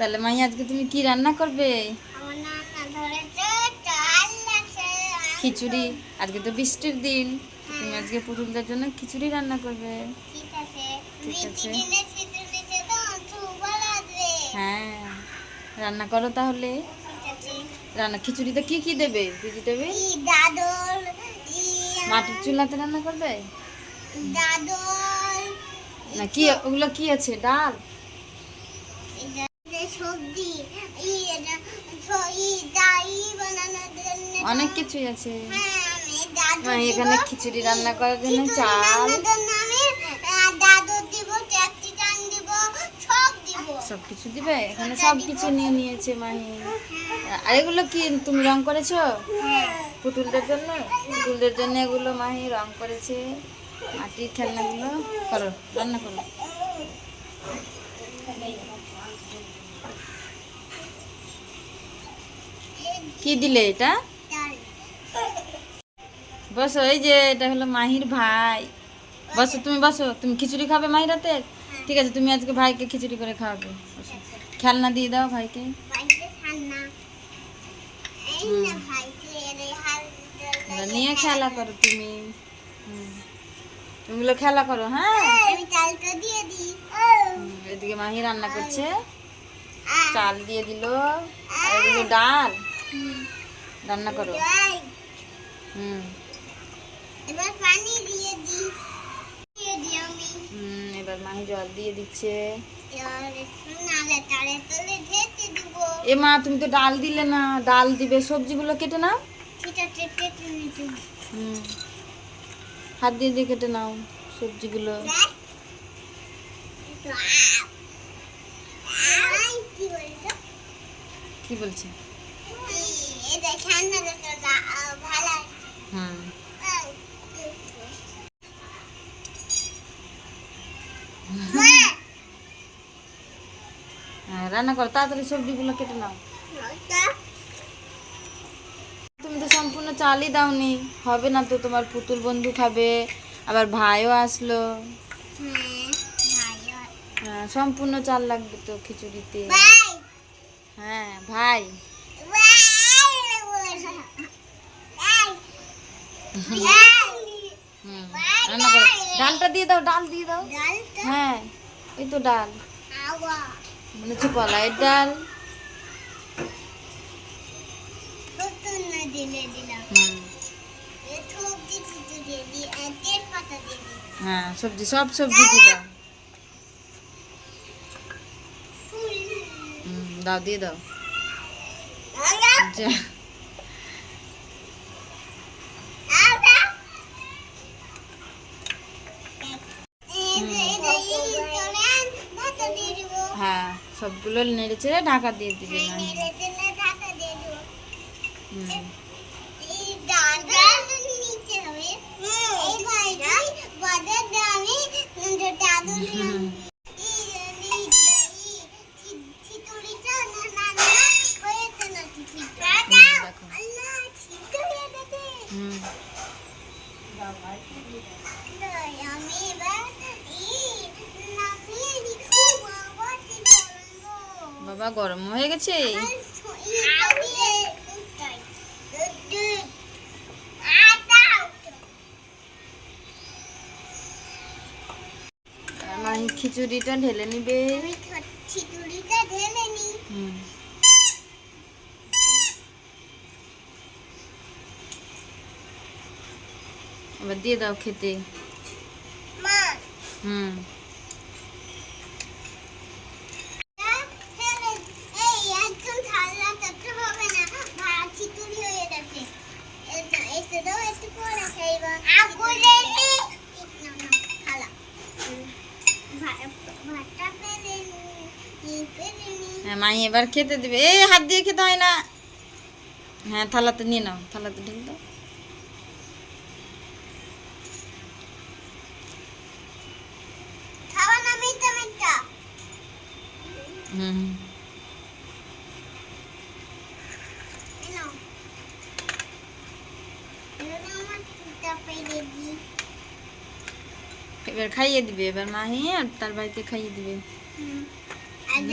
তাহলে মাই আজকে তুমি কি রান্না করবে? খিচুড়ি। আজকে তো বৃষ্টির দিন। তুমি আজকে পুতুলদের জন্য খিচুড়ি রান্না করবে। ঠিক আছে। হ্যাঁ। রান্না করো তাহলে। রান্না খিচুড়িতে কি কি দেবে? ই দাদল ই মাটির চুলাতে রান্না করবে? না কি ওগুলো কি আছে? ডাল? সবজি অনেক কিছুই আছে। হ্যাঁ মা এখানে খিচুড়ি রান্না করার জন্য চাল। সব কিছু দিবে? এখানে সব কিছু নিয়ে নিয়েছে মাহি। আর এগুলো কি তুমি রং করেছ? হ্যাঁ। পুতুলদের জন্য? পুতুলদের জন্য এগুলো মাহি রং করেছে। মাটির খেলনাগুলো করো রান্না করো। কি দিলে এটা? বসো এই যে এটা হলো মাহির ভাই। বসো তুমি বসো তুমি খিচুড়ি খাবে মাহির হাতে ঠিক আছে তুমি আজকে ভাইকে খিচুড়ি করে খাওয়াবে। খেলনা দিয়ে দাও ভাইকে। নিয়ে খেলা করো তুমি। হুম। তুমিগুলো খেলা করো হ্যাঁ? দিয়ে দিই। এদিকে মাহি রান্না করছে। চাল দিয়ে দিল। এগুলো ডাল। রান্না করো। হুম। এবার পানি দিয়ে দিই। দিয়ে দিই আমি। হুম এবার মাহি জল দিয়ে দিচ্ছে। এবার একটু নালে তালে তলে ঢেকে দেবো। এ মা তুমি তো ডাল দিলে না। ডাল দিবে। সবজিগুলো কেটে নাও। ঠিক কেটে নিতে হুম। হাত দিয়ে দিয়ে কেটে নাও সবজিগুলো। কি বলছে? হুম। হ্যাঁ রান্না করো তাড়াতাড়ি সবজিগুলো কেটে নাও ওটা তুমি তো সম্পূর্ণ চালই দাওনি হবে না তো তোমার পুতুল বন্ধু খাবে আবার ভাইও আসলো। হ্যাঁ, সম্পূর্ণ চাল লাগবে তো খিচুড়িতে। হ্যাঁ ভাই। রান্না করো। ডালটা দিয়ে দাও ডাল দিয়ে দাও। হ্যাঁ এই তো ডাল। মনে হচ্ছে কলাইয়ের ডাল। না দিলে। হ্যাঁ সবজি সব সবজি দিয়ে দাও হুম দাও দিয়ে দাও। যা। হ্যাঁ সবগুলো নেড়ে চেড়ে ঢাকা দিয়ে দিবে না। হুম এই ডালটা নিচে হবে এই ভাইটা বাজার দামে দাদু হুম। খিচুড়িটা না না না হয়েছে না খিচুড়িটা দেখো। আল্লাহ খিচুড়ি এনেছে হুম আমি এবার এই নামিয়ে দিচ্ছি বাবা গরম হয়ে গেছে আর মাহি খিচুড়িটা ঢেলে নিবে। খিচুড়িটা ঢেলে নি। হুম। এবার দিয়ে দাও খেতে। হুম এই একদম ঠান্ডা থাকতে হবে না ভাত খিচুড়ি হয়ে গেছে এটা এসে দাও একটু পরে খাইবা আগুলে না না খালা ভাতটা পেলে নি পেলে নি হ্যাঁ মাই এবার খেতে দিবে। এই হাত দিয়ে খেতে হয় না। হ্যাঁ থালাতে নিয়ে নাও থালাতে ঢেলে দাও। না হুম। এবার খাইয়ে দিবে এবার মাহি আর তার বাড়িতে খাইয়ে দিবে। আমি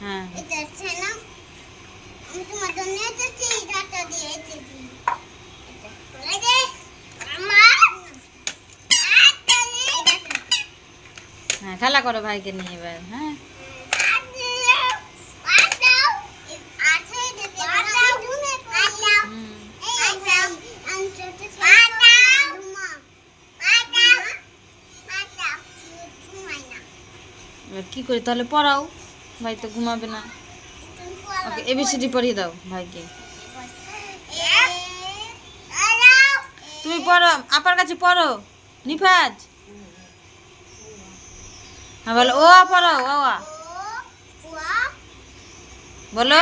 হ্যাঁ। এটা আছে না আমি তোমার জন্য ডাটা হ্যাঁ খেলা করো ভাইকে নিয়ে এবার হ্যাঁ। কি করে তাহলে পড়াও। ভাই, তো ঘুমাবে না। ওকে এবিসিডি পড়িয়ে দাও ভাইকে। তুমি পড়ো, আপার কাছে পড়ো। নিফাজ। হ্যাঁ বলো, ও পড়ো, ও বলো।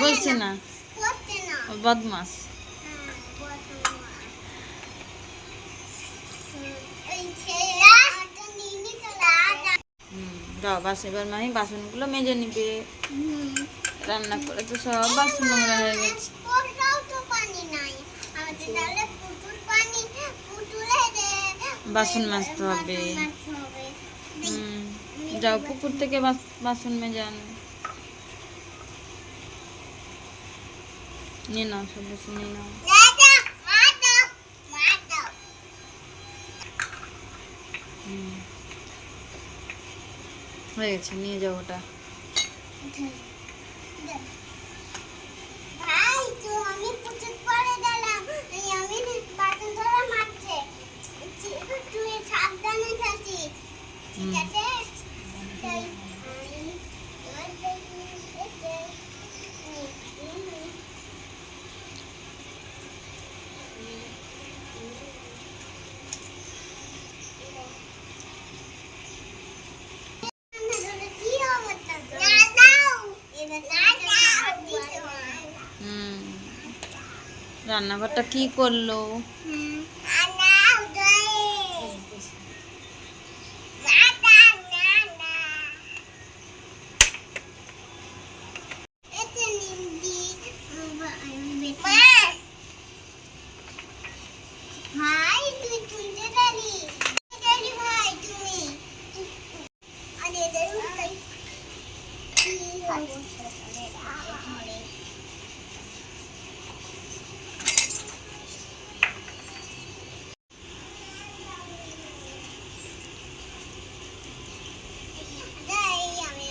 বলছে না। বদমাস। যাও বাস এবার মাহি বাসনগুলো মেজে নিবে। রান্না করে তো সব বাসন নোংরা হয়ে গেছে। বাসন মাজতে হবে। যাও পুকুর থেকে বাস- বাসন মেজে নিয়ে নাও সব বাসন, নিয়ে নাও। হুম। হয়ে গেছে নিয়ে যাও ওটা। রান্নাঘরটা কি করল ভাই তুই তুলতে পারি পারি ভাই তুমি আরে এদের উঠাই কি অবস্থা করে ধরে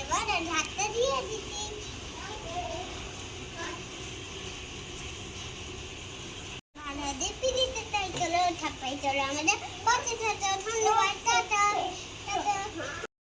তাই এবার দিয়ে দিচ্ছি।